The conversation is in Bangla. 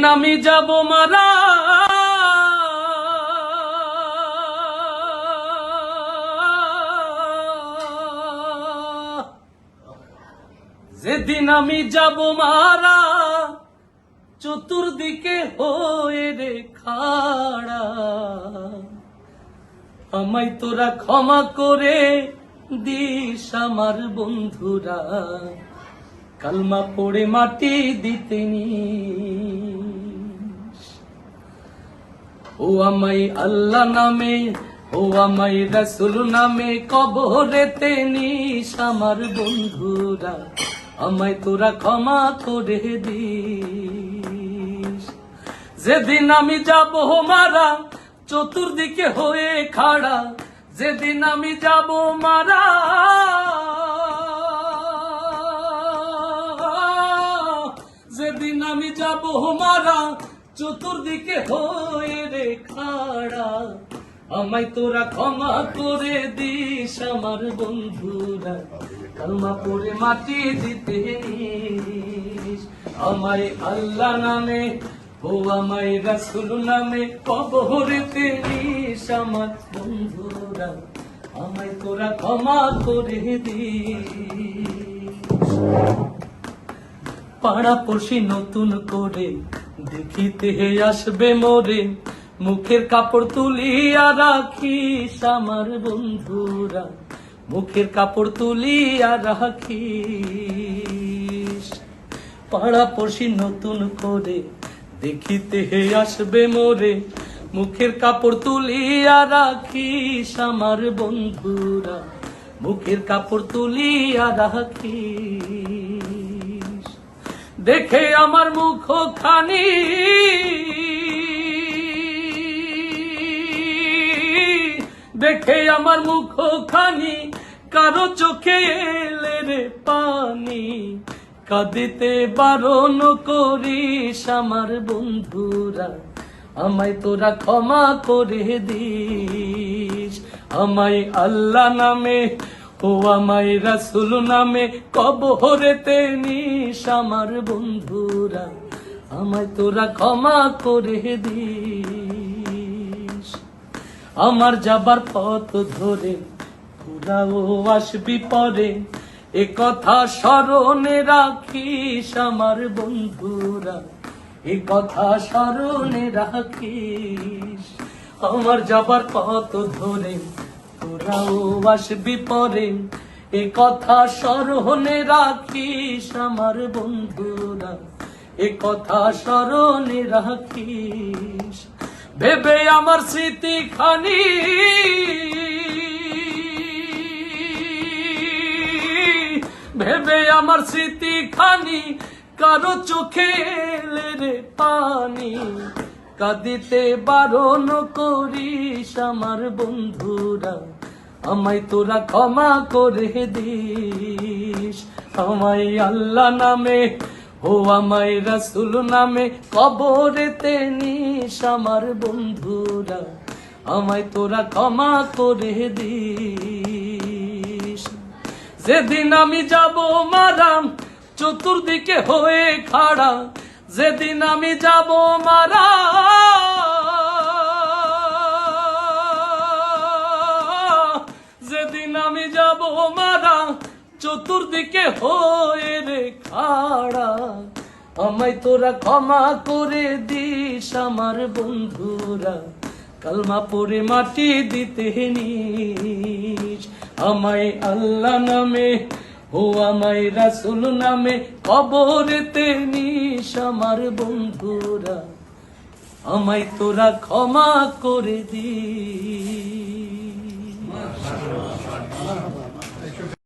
যেদিন আমি যাব মারা। যেদিন আমি যাব মারা, চতুর্দিকে হয়ে রে খাড়া। আমায় তোরা ক্ষমা করে দিস আমার বন্ধুরা। কালমা পড়ে মাটি দিতেনি ও আমায় আল্লাহ নামে, ও আমায় রাসুল নামে কবরেতে নিস। আমার বন্ধুরা, আমায় তোরা ক্ষমা করে দিস। যেদিন আমি যাব মারা, চতুর্দিকে হয়ে খাড়া। যেদিন আমি যাব মারা আমি যাব মারা চতুর্দিকে হয়ে রে খাড়া। আমায় তোরা ক্ষমা করে দিস আমার বন্ধুরা, কালমা পড়ে মাটি দিতে আমায় আল্লাহ নামে, ও আমায় রাসুল নামে কবরেতে নিস আমার বন্ধুরা। আমায় তোরা ক্ষমা করে দিস। পাড়া পড়শি নতুন করে। দেখিতে আসবে মোরে। মুখের কাপড় তুলিয়া রাখিস আমার বন্ধুরা। মুখের কাপড় তুলিয়া রাখিস। পাড়া পড়শি নতুন করে। দেখিতে হে আসবে মোরে। মুখের কাপড় তুলিয়া রাখিস আমার বন্ধুরা। মুখের কাপড় তুলিয়া রাখিস। দেখে আমার মুখ খানি দেখে আমার মুখ খানি কারও চোখে এলে রে পানি। কাঁদিতে বারণ করিস আমার বন্ধুরা, আমায় তোরা ক্ষমা করে দিস। আমায় আল্লাহ নামে ও আমায় রাসুল নামে কবরেতে নিস আমার বন্ধুরা। আমায় তোরা ক্ষমা করে দিস। আমার যাবার পথ ধরে পুরাও আসবি পরে। এ কথা স্মরণে রাখিস আমার বন্ধুরা। এ কথা স্মরণে রাখিস। আমার যাবার পথ ধরে তোরাও আসবি পরে, এ কথা স্মরণে রাখিস আমার বন্ধুরা, এ কথা স্মরণে রাখিস। ভেবে আমার স্মৃতি খানি। ভেবে আমার স্মৃতি খানি, কারও চোখে পানি। কাঁদিতে বারণ করিস আমার বন্ধুরা। আমায় তোরা ক্ষমা করে দিস। আমায় আল্লাহ নামে ও আমায় রাসুল নামে কবরেতে নিস আমার বন্ধুরা। আমায় তোরা ক্ষমা করে দিস। যেদিন আমি যাব মারাম, চতুর্দিকে হয়ে খাড়া যেদিন আমি যাব মারা, যেদিন আমি যাব মারা, চতুর্দিকে হয়ে রে খাড়া। আমায় তোরা ক্ষমা করে দিস আমার বন্ধুরা, কালমা পরে মাটি দিতে নিস। আমায় আল্লাহ নামে ও আমায় রাসুল নামে কবরে তেনি আমার বন্ধুরা। আমায় তোরা ক্ষমা করে দিস।